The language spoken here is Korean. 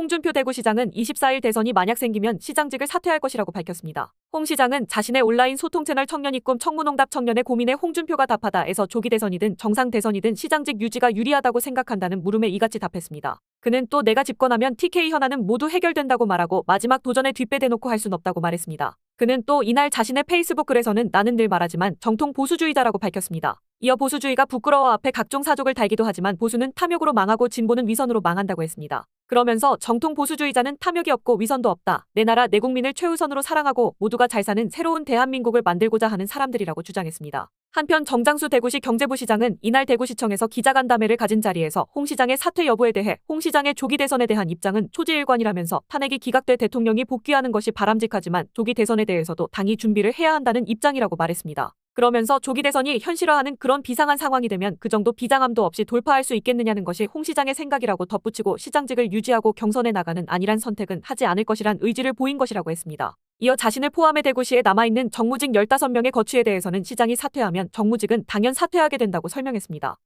홍준표 대구시장은 24일 대선이 만약 생기면 시장직을 사퇴할 것이라고 밝혔습니다. 홍 시장은 자신의 온라인 소통 채널 청년이 꿈 청문홍답 청년의 고민에 홍준표가 답하다에서 조기 대선이든 정상 대선이든 시장직 유지가 유리하다고 생각한다는 물음에 이같이 답했습니다. 그는 또 내가 집권하면 TK 현안은 모두 해결된다고 말하고 마지막 도전에 뒷배 대놓고 할 순 없다고 말했습니다. 그는 또 이날 자신의 페이스북 글에서는 나는 늘 말하지만 정통 보수주의자라고 밝혔습니다. 이어 보수주의가 부끄러워 앞에 각종 사족을 달기도 하지만 보수는 탐욕으로 망하고 진보는 위선으로 망한다고 했습니다. 그러면서 정통 보수주의자는 탐욕이 없고 위선도 없다. 내 나라 내 국민을 최우선으로 사랑하고 모두가 잘 사는 새로운 대한민국을 만들고자 하는 사람들이라고 주장했습니다. 한편 정장수 대구시 경제부 시장은 이날 대구시청에서 기자간담회를 가진 자리에서 홍 시장의 사퇴 여부에 대해 홍 시장의 조기 대선에 대한 입장은 초지일관이라면서 탄핵이 기각돼 대통령이 복귀하는 것이 바람직하지만 조기 대선에 대해서도 당이 준비를 해야 한다는 입장이라고 말했습니다. 그러면서 조기 대선이 현실화하는 그런 비상한 상황이 되면 그 정도 비장함도 없이 돌파할 수 있겠느냐는 것이 홍 시장의 생각이라고 덧붙이고 시장직을 유지하고 경선에 나가는 아니란 선택은 하지 않을 것이란 의지를 보인 것이라고 했습니다. 이어 자신을 포함해 대구시에 남아있는 정무직 15명의 거취에 대해서는 시장이 사퇴하면 정무직은 당연 사퇴하게 된다고 설명했습니다.